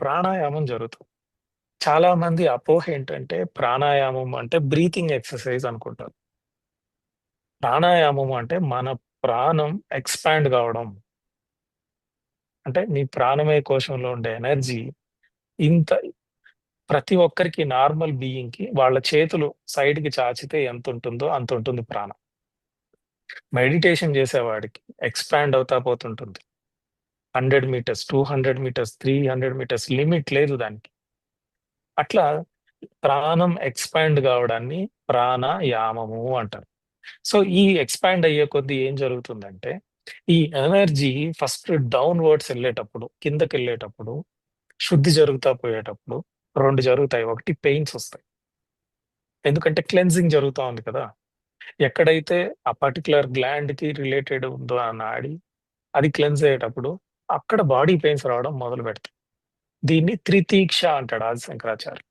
ప్రాణాయామం జరుగుతుంది. చాలా మంది అపోహ ఏంటంటే ప్రాణాయామం అంటే బ్రీతింగ్ ఎక్సర్సైజ్ అనుకుంటారు. ప్రాణాయామం అంటే మన ప్రాణం ఎక్స్‌పాండ్ కావడం అంటే మీ ప్రాణమే కోశంలో ఉండే ఎనర్జీ ఇంత ప్రతి ఒక్కరికి నార్మల్ బీయింగ్‌కి వాళ్ళ చేతులు సైడ్‌కి చాచితే ఎంత ఉంటుందో అంత ఉంటుంది ప్రాణం. మెడిటేషన్ చేసేవాడికి ఎక్స్‌పాండ్ అవుతా పోతుంటుంది. 100 మీటర్స్, 200 మీటర్స్, 300 మీటర్స్ లిమిట్ లేదు దానికి. అట్లా ప్రాణం ఎక్స్‌పాండ్ కావడాన్ని ప్రాణాయామము అంటారు. సో, ఈ ఎక్స్‌పాండ్ అయ్యే కొద్దీ ఏం జరుగుతుందంటే, ఈ ఎనర్జీ ఫస్ట్ డౌన్‌వర్డ్స్ కిందకి వెళ్ళేటప్పుడు శుద్ధి జరుగుతా పోయేటప్పుడు రెండు జరుగుతాయి. ఒకటి పెయిన్స్ వస్తాయి ఎందుకంటే క్లెన్జింగ్ జరుగుతా ఉంది కదా! ఎక్కడైతే ఆ పర్టిక్యులర్ గ్లాండ్‌కి రిలేటెడ్ ఉందో ఆ నాడి, అది క్లెన్స్ అయ్యేటప్పుడు అక్కడ బాడీ పెయిన్స్ రావడం మొదలు పెడతాయి దీన్ని త్రితీక్ష అంటాడు ఆది శంకరాచార్య